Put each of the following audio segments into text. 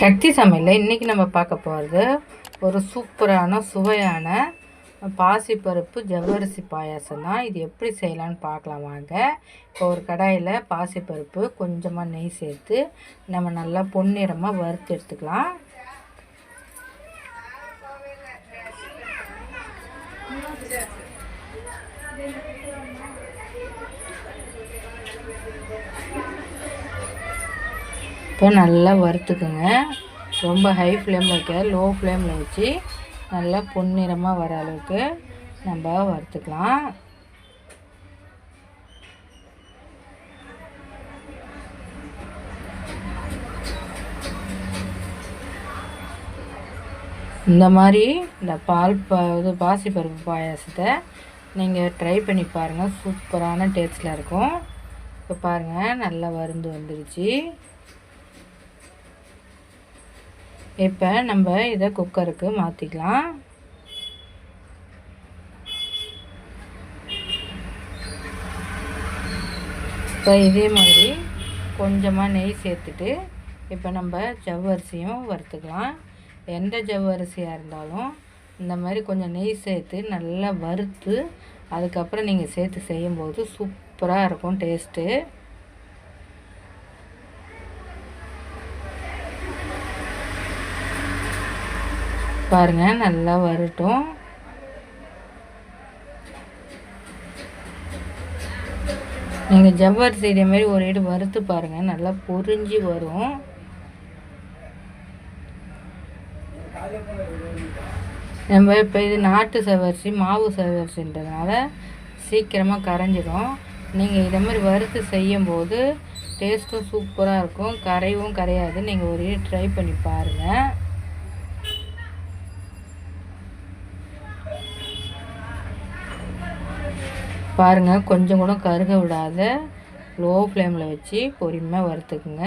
சக்தி சமையலில் இன்றைக்கி நம்ம பார்க்க போகிறது ஒரு சூப்பரான சுவையான பாசிப்பருப்பு ஜவ்வரிசி பாயாசம் தான் இது எப்படி செய்யலான்னு பார்க்கலாம் வாங்க. இப்போ ஒரு கடாயில் பாசிப்பருப்பு கொஞ்சமாக நெய் சேர்த்து நம்ம நல்லா பொன்னிறமாக வறுத்து எடுத்துக்கலாம். இப்போ நல்லா வறுத்துக்குங்க. ரொம்ப ஹை ஃப்ளேமில் வைக்க லோ ஃப்ளேமில் வச்சு நல்லா பொன்னிறமாக வர அளவுக்கு நம்ம வறுத்துக்கலாம். இந்த மாதிரி இந்த பால் ப இது பாசிப்பருப்பு பாயாசத்தை நீங்கள் ட்ரை பண்ணி பாருங்கள் சூப்பரான டேஸ்ட்டில் இருக்கும். இப்போ பாருங்கள் நல்லா வருந்து வந்துடுச்சு இப்போ நம்ம இதை குக்கருக்கு மாற்றிக்கலாம் இப்போ இதே மாதிரி கொஞ்சமாக நெய் சேர்த்துட்டு இப்போ நம்ம ஜவ்வரிசியும் வறுத்துக்கலாம். எந்த ஜவ்வரிசியாக இருந்தாலும் இந்த மாதிரி கொஞ்சம் நெய் சேர்த்து நல்லா வறுத்து அதுக்கப்புறம் நீங்கள் சேர்த்து செய்யும்போது சூப்பராக இருக்கும் டேஸ்ட்டு. பாருங்கள் நல்லா வரட்டும். நீங்கள் ஜவ்வரிசி இதே மாதிரி ஒரு இடு வறுத்து பாருங்கள் நல்லா பொறிஞ்சி வரும். நம்ம இப்போ இது நாட்டு சவரிசி மாவு சவரிசின்றதுனால சீக்கிரமாக கரைஞ்சிடும் நீங்கள் இதை மாதிரி வறுத்து செய்யும்போது டேஸ்ட்டும் சூப்பராக இருக்கும். கரையவும் கரையாது. நீங்கள் ஒரு ட்ரை பண்ணி பாருங்கள் பாருங்கள் கொஞ்சம் கூட கருக விடாத. லோ ஃப்ளேமில் வச்சு பொறுமையாக வறுத்துக்குங்க.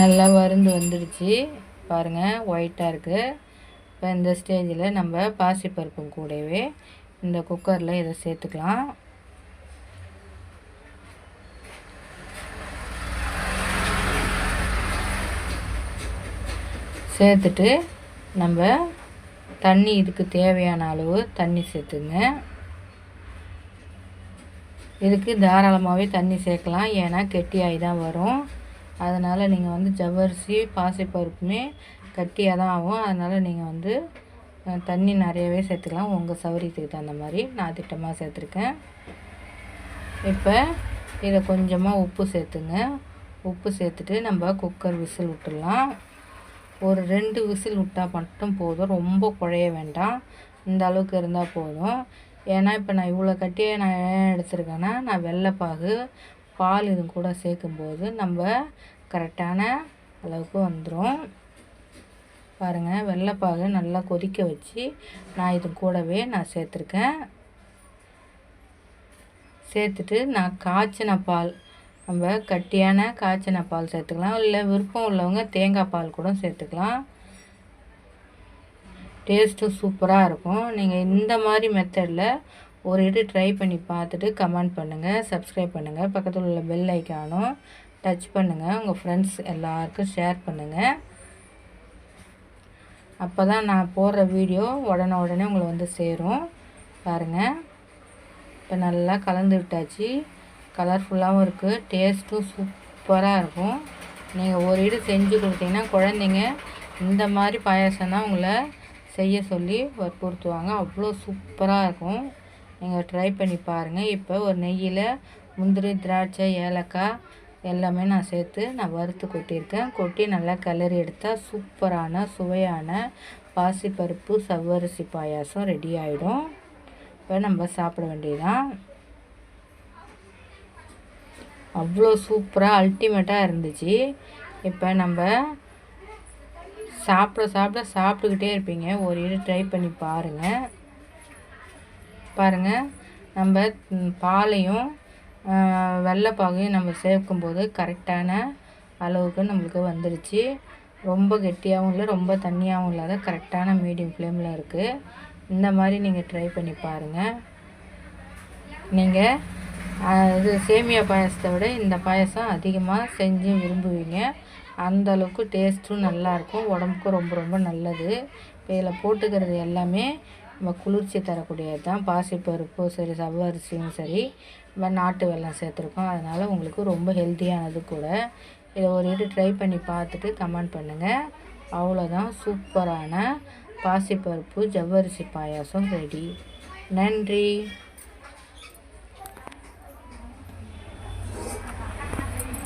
நல்லா வருந்து வந்துடுச்சு. பாருங்கள் ஒயிட்டாக இருக்குது இப்போ இந்த ஸ்டேஜில் நம்ம பாசிப்பருப்பு கூடவே இந்த குக்கரில் இதை சேர்த்துக்கலாம். சேர்த்துட்டு நம்ம தண்ணி இதுக்கு தேவையான அளவு தண்ணி சேர்த்துங்க. இதுக்கு தாராளமாகவே தண்ணி சேர்க்கலாம். ஏன்னா கெட்டியாகி தான் வரும். அதனால் நீங்கள் வந்து ஜவ்வரிசி பாசிப்பருப்புமே கட்டியாக தான் ஆகும். அதனால் நீங்கள் வந்து தண்ணி நிறையவே சேர்த்துக்கலாம். உங்கள் சௌரியத்துக்கு தகுந்த மாதிரி நான் திட்டமாக சேர்த்துருக்கேன். இப்போ இதை கொஞ்சமாக உப்பு சேர்த்துங்க. உப்பு சேர்த்துட்டு நம்ம குக்கர் விசில் விட்டுடலாம். ஒரு ரெண்டு விசில் விட்டால் மட்டும் போதும். ரொம்ப குழைய வேண்டாம். இந்த அளவுக்கு இருந்தால் போதும். ஏன்னா இப்போ நான் இவ்வளோ கட்டியே நான் ஏன் எடுத்துருக்கேன்னா நான் வெள்ளைப்பாகு பால் இது கூட சேர்க்கும்போது நம்ம கரெக்டான அளவுக்கு வந்துடும் பாருங்கள் வெள்ளைப்பாகு நல்லா கொதிக்க வச்சு நான் இது கூடவே நான் சேர்த்துருக்கேன். சேர்த்துட்டு நான் காய்ச்சின பால் நம்ம கட்டியான காய்ச்சின பால் சேர்த்துக்கலாம். இல்லை விருப்பம் உள்ளவங்க தேங்காய் பால் கூட சேர்த்துக்கலாம். டேஸ்ட்டும் சூப்பராக இருக்கும். நீங்கள் இந்த மாதிரி மெத்தடில் ஒரு இது ட்ரை பண்ணி பார்த்துட்டு கமெண்ட் பண்ணுங்கள் சப்ஸ்கிரைப் பண்ணுங்கள் பக்கத்தில் உள்ள பெல் ஐக்கானும் டச் பண்ணுங்கள் உங்கள் ஃப்ரெண்ட்ஸ் எல்லாருக்கும் ஷேர் பண்ணுங்கள் அப்போ தான் நான் போடுற வீடியோ உடனே உடனே உங்களை வந்து சேரும். பாருங்கள் இப்போ நல்லா கலந்து விட்டாச்சு. கலர்ஃபுல்லாகவும் இருக்குது டேஸ்ட்டும் சூப்பராக இருக்கும். நீங்கள் ஒரு இடு செஞ்சு கொடுத்தீங்கன்னா குழந்தைங்க இந்த மாதிரி பாயாசம் தான் உங்களை செய்ய சொல்லி வற்புறுத்துவாங்க. அவ்வளோ சூப்பராக இருக்கும். நீங்கள் ட்ரை பண்ணி பாருங்கள் இப்போ ஒரு நெய்யில் முந்திரி திராட்சை ஏலக்காய் எல்லாமே நான் சேர்த்து நான் வறுத்து கொட்டியிருக்கேன். கொட்டி நல்லா கிளறி எடுத்தால் சூப்பரான சுவையான பாசிப்பருப்பு சவ்வரிசி பாயாசம் ரெடி ஆகிடும் இப்போ நம்ம சாப்பிட வேண்டியதான் அவ்வளோ சூப்பராக அல்டிமேட்டாக இருந்துச்சு. இப்போ நம்ம சாப்பிட சாப்பிட சாப்பிட்டுக்கிட்டே இருப்பீங்க. ஒரு இது ட்ரை பண்ணி பாருங்கள் பாருங்கள் நம்ம பாலையும் வெள்ளைப்பாகையும் நம்ம சேர்க்கும் போது கரெக்டான அளவுக்கு நம்மளுக்கு வந்துடுச்சு ரொம்ப கெட்டியாகவும் இல்லை ரொம்ப தண்ணியாகவும் இல்லாத கரெக்டான மீடியம் ஃப்ளேமில் இருக்குது இந்த மாதிரி நீங்கள் ட்ரை பண்ணி பாருங்கள் நீங்கள் இது சேமியா பாயசத்தை விட இந்த பாயசம் அதிகமாக செஞ்சு விரும்புவீங்க. அந்த அளவுக்கு டேஸ்ட்டும் நல்லாயிருக்கும் உடம்புக்கும் ரொம்ப ரொம்ப நல்லது. இப்போ இதில் போட்டுக்கிறது எல்லாமே நம்ம குளிர்ச்சி தரக்கூடியது தான். பாசிப்பருப்பும் சரி சவ்வரிசியும் சரி. நம்ம நாட்டு வெள்ளம் சேர்த்துருக்கோம். அதனால் உங்களுக்கு ரொம்ப ஹெல்த்தியானது கூட. இதை ஒரு இது ட்ரை பண்ணி பார்த்துட்டு கமெண்ட் பண்ணுங்கள் அவ்வளோதான் சூப்பரான பாசிப்பருப்பு ஜவ்வரிசி பாயாசம் ரெடி நன்றி.